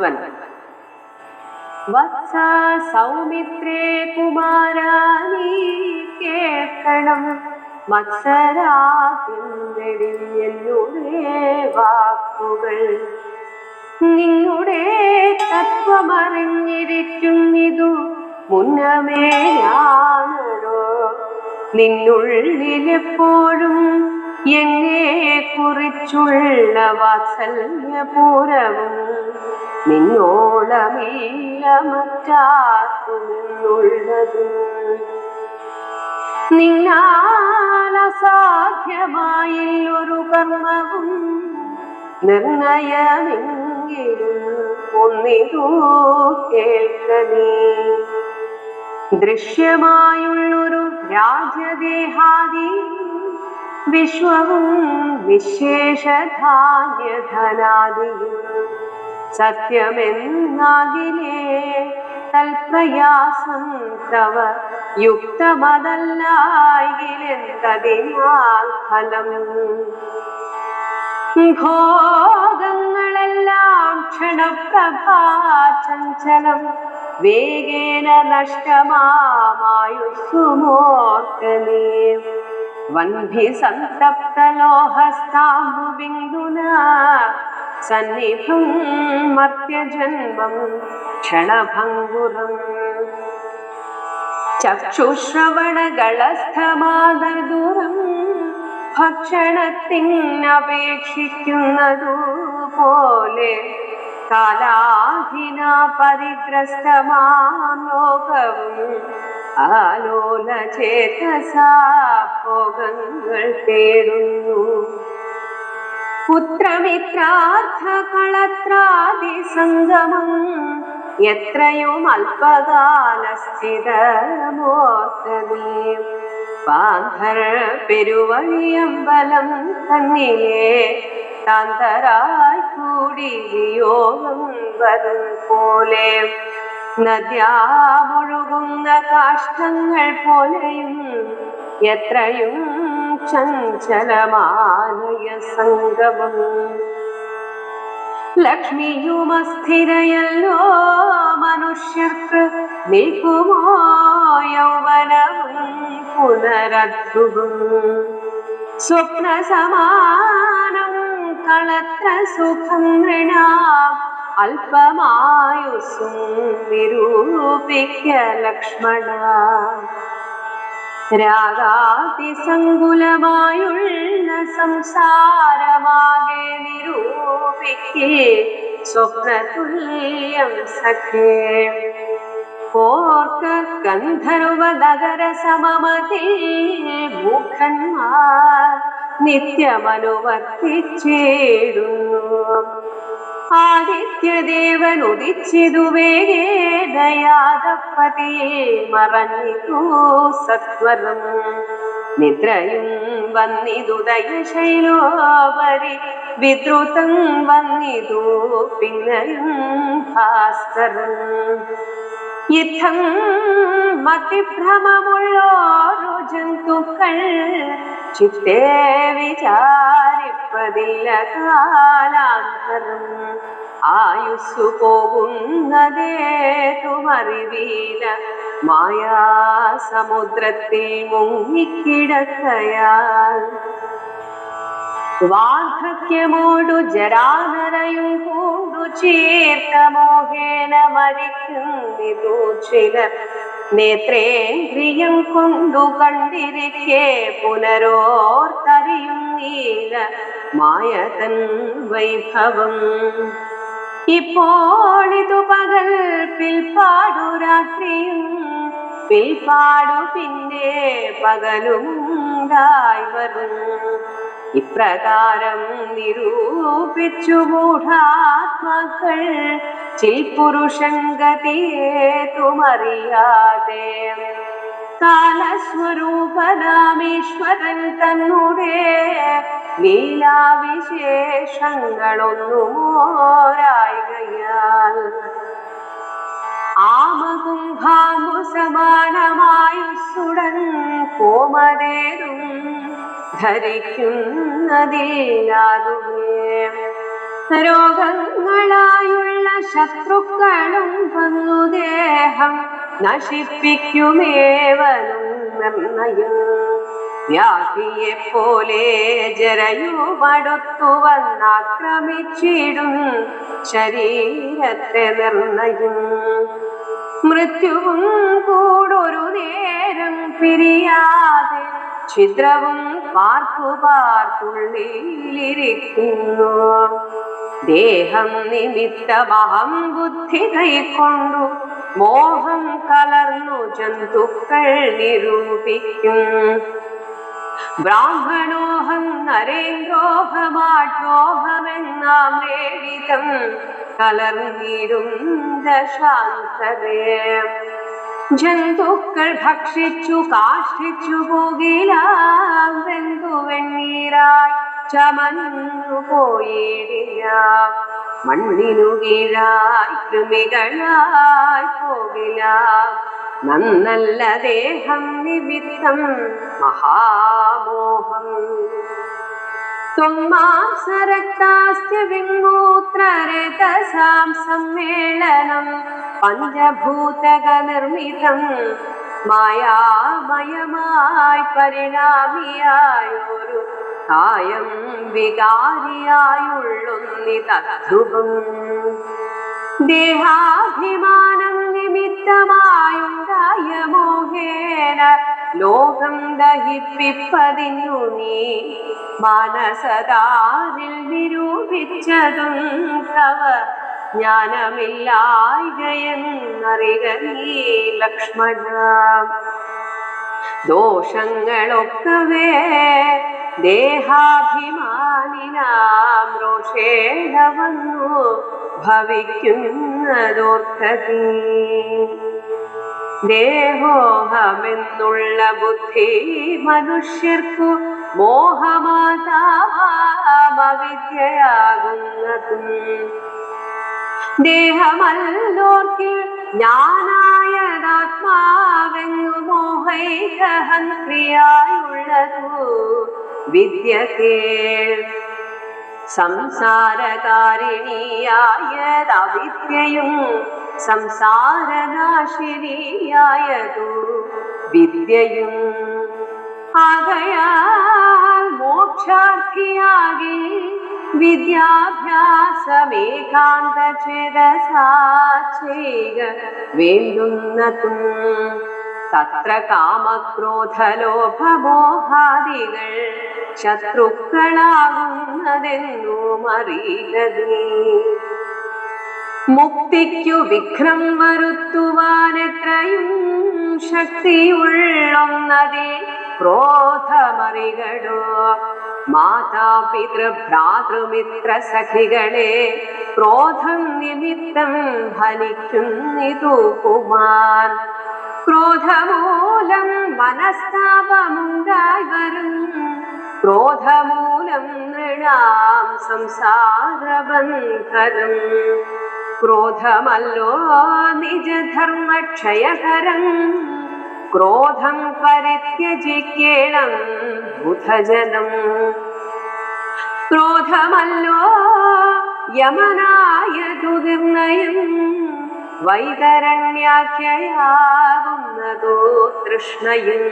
ധ്വനി വത്സ സൗമിത്രേ കുമാരാനീ കേൾക്കണം മത്സരാതിന്റെ വാക്കുകൾ. നിങ്ങളുടെ തത്വമറിഞ്ഞിരിക്കുന്നിതു മുന്നമേ ഞാനോ നിന്നുള്ളിലെപ്പോഴും എന്നെ കുറിച്ചുള്ള വാത്സല്യപൂരവും നിന്നോളമില്ല മറ്റാർക്കുമെന്നുള്ളതും നിന്നാലസാധ്യമായില്ലൊരു കർമ്മവും നിർണയമെങ്കിലും ഒന്നിതു കേൾക്കണേ. ദൃശ്യമായുള്ളൊരു രാജദേഹാദി വിശ്വവും വിശേഷധാന്യധനാദിയും. സത്യമെന്നാകിലേ തൽപ്രയാസം തവ യുക്തമതല്ലായിലെന്തതിനാൽ ഫലം? ഭോഗങ്ങളെല്ലാം ക്ഷണപ്രഭാചഞ്ചലം വേഗേന നഷ്ടമായുസുമോർക്കനേ വൻഭി സന്തപ്തലോഹസ്താംബുബിന്ദുന സന്നിധം മർത്യജന്മം ക്ഷണഭംഗുരം ചക്ഷുശ്രവണകളസ്ഥമാതദൂരം ഭക്ഷണത്തിനപേക്ഷിക്കുന്നതു പോലെ കാലാഹിന പരിഗ്രസ്തമാം ലോകവും ആലോല ചേതസാ ഭോഗങ്ങൾ തേടുന്നു. പുത്രമിത്രാർത്ഥ കളത്രാദി സംഗമം എത്രയും അല്പകാലസ്ഥിതമോർത്തനേ പാന്ധർ പെരുവഴിയമ്പലം തന്നിലേ താന്തരായി കൂടി വിയോഗം വരും പോലെ നദ്യാമൊഴുകുന്ന കാഷ്ടങ്ങൾ പോലെയും എത്രയും ചഞ്ചലമാനയ സംഗമം. ലക്ഷ്മിയുമസ്ഥിരയല്ലോ മനുഷ്യർക്ക് നിൽക്കുമോ യൗവനവും പുനരധ്രുവും സ്വപ്ന സമാനം കളത്ര സുഖം നൃണാം അല്പമായുസും നിരൂപിക്ക ലക്ഷ്മണ രാഗാതിസങ്കുലമായുള്ള സംസാരമാകെ നിരൂപിക്കേ സ്വപ്നതുല്യം സഖേ. ഓർക്ക ഗന്ധർവ നഗര സമമതി മൂഖന്മാർ നിത്യമനുവർത്തിച്ചേടുന്നു. ആദിത്യദേവൻ ഉദിച്ചിതു വേഗേനയാദപ്പതിയെ മറഞ്ഞിതു സത്വരം. നിദ്രയും വന്നിതു ദയശൈലോപരി വിദ്രുതം വന്നിതു പിന്നയും ഭാസ്കരൻ. യുദ്ധം മതിഭ്രമമുള്ളോരോ ജന്തുക്കൾ ചിത്തേ വിചാരിപ്പതില്ല കാലാന്തരം. ആയുസ്സു പോകുന്നതേതുമറിവീല മായാ സമുദ്രത്തിൽ മുങ്ങിക്കിടക്കയാൽ. വാർദ്ധക്യമോടു ജരാനരയും കൂടു ചേർത്ത മോഹേന മരിക്കുന്നിതു ചിലർ. നേത്രേന്ദ്രിയം കൊണ്ടു കണ്ടിരിക്കെ പുനരോർത്തറിയുന്നീല മായതൻ വൈഭവം. ഇപ്പോളിതു പകൽ പിൽപ്പാടു രാത്രിയും പിൽപ്പാടു പിന്നെ പകലും ഉണ്ടായി വരും. ഇപ്രകാരം നിരൂപിച്ചു മൂഢാത്മാക്കൾ ചിൽപുരുഷങ്കതിയേതുമറിയാതെ കാലസ്വരൂപനാമീശ്വരൻ തന്നുടെ ലീലാവിശേഷങ്ങളൊന്നുമോരായികയാൽ. സമാനമായി സുടൻ കോമതേതും ധരിക്കുന്നതില്ലാതുവേ രോഗങ്ങളായുള്ള ശത്രുക്കളും വന്നു ദേഹം നശിപ്പിക്കുമേവനും വ്യാധിയെ പോലെ ജരയുമടുത്തു വന്നാക്രമിച്ചിടും ശരീരത്തെ നിർണയം. മൃത്യുവും കൂടൊരു നേരം പിരിയാതെ ഛിദ്രവും പാർക്കുള്ളിലിരിക്കുന്നു ദേഹം നിമിത്തമഹം ബുദ്ധി കൈക്കൊണ്ടു മോഹം കലർന്നു ജന്തുക്കൾ നിരൂപിക്കും. ബ്രാഹ്മണോഹം നരേന്ദ്രോഹമാട്ടോഹമെന്നാം വേദിതം കലർന്നിടും ദശാന്തരേ. ജന്തുക്കൾ ഭക്ഷിച്ചു കാഷ്ടിച്ചു പോകില്ല വെന്തു വെണ്ണീരായി ചമഞ്ഞു പോയിടില്ല. മണ്ണിനു കീഴായി കൃമികളായി പോകില്ല. നന്നല്ല ദേഹം നിമിത്തം മഹാമോഹം. ത്വമാസരക്താസ്ത്യവിങ്ങൂത്രരതസാം സമ്മേളനം പഞ്ചഭൂതകനിർമ്മിതം മായാമയമായി പരിണാമിയായൊരു കായം വികാരിയായുള്ളൊന്നി തദ്ധ്രുവം ദേഹാഭിമാനം നിമിത്തമായുണ്ടായ മോഹേന ലോകം ദഹിപ്പിപ്പതിഞ്ഞു നീ മനസദാരിൽ നിരൂപിച്ചതും തവ ജ്ഞാനമില്ലായകയെന്നറിക നീ ലക്ഷ്മണ. ദോഷങ്ങളൊക്കവേ ദേഹാഭിമാനിനാം രോഷേണ വന്നു ഭവിക്കുന്നതോർക്കതീ ദേഹോഹമെന്നുള്ള ബുദ്ധി മനുഷ്യർക്കു മോഹമാതാവിദ്യയാകുന്നതും ദേഹമല്ലോർക്കിൽ ഞാനായതാത്മാവെന്നു മോഹൈകഹന്ത്രിയായുള്ളതു വിദ്യത്തെ സംസാരകാരിണിയായതവിദ്യയും സംസാരനാശിനിയായതു. വിദ്യയും ആകയാൽ മോക്ഷാർത്ഥിയാകി വിദ്യാഭ്യാസമേകാന്ത ചേതസാചേക വേണ്ടുന്നതും തത്ര കാമക്രോധലോഭമോഹാദികൾ ശത്രുക്കളാകുന്നതെന്നും അറിയതേ മുക്തിക്കു വിഘ്നം വരുത്തുവാനെത്രയും ശക്തിയുള്ളൊന്നതേ ക്രോധമറികടോ. മാതാപിതൃ ഭ്രാതൃമിത്ര സഖികളെ ക്രോധം നിമിത്തം ഫലിക്കുന്നിതു കുമാർ ക്രോധമൂലം മനസ്താപമുണ്ടായി വരും. ക്രോധമൂലം നൃണാം സംസാരബന്ധരം ക്രോധമല്ലോ നിജധർമ്മക്ഷയകരം ക്രോധം പരിത്യജിക്കണം ബുധജനം. ക്രോധമല്ലോ യമനായ ദുർനയം വൈതരണ്യാഖ്യയാകുന്നതോ തൃഷ്ണയും.